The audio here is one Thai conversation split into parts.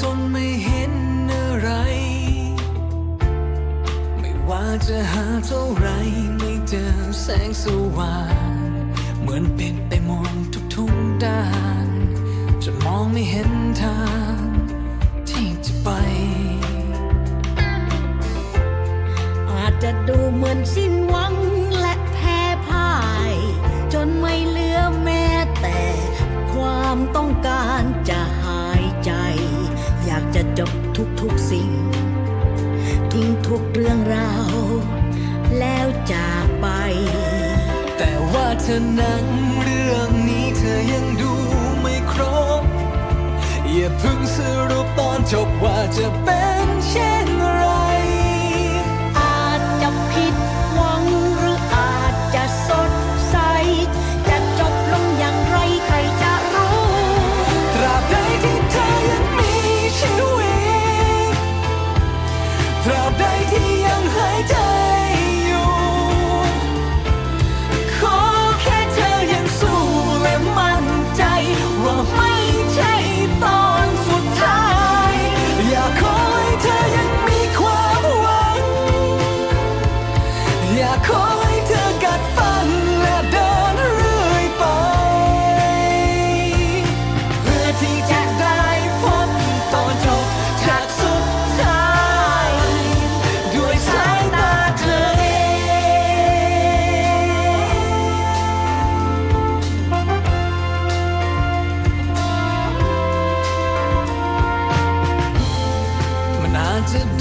จนไม่เห็นอะไร ไม่ว่าจะหาเท่าไรไม่เจอแสงสว่าง เหมือนเป็นไปมองทุกทุกด้าน จะมองไม่เห็นทาง ทุกๆสิ่ง ทิ้งทุกเรื่องราว แล้วจากไป แต่ว่าเธอนังเรื่องนี้เธอยังดูไม่ครบ อย่าเพิ่งสรุปตอนจบว่าจะเป็น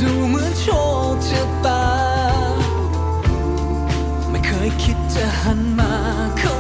ดูเหมือนโชคชะตา ไม่เคยคิดจะหันมาเข้า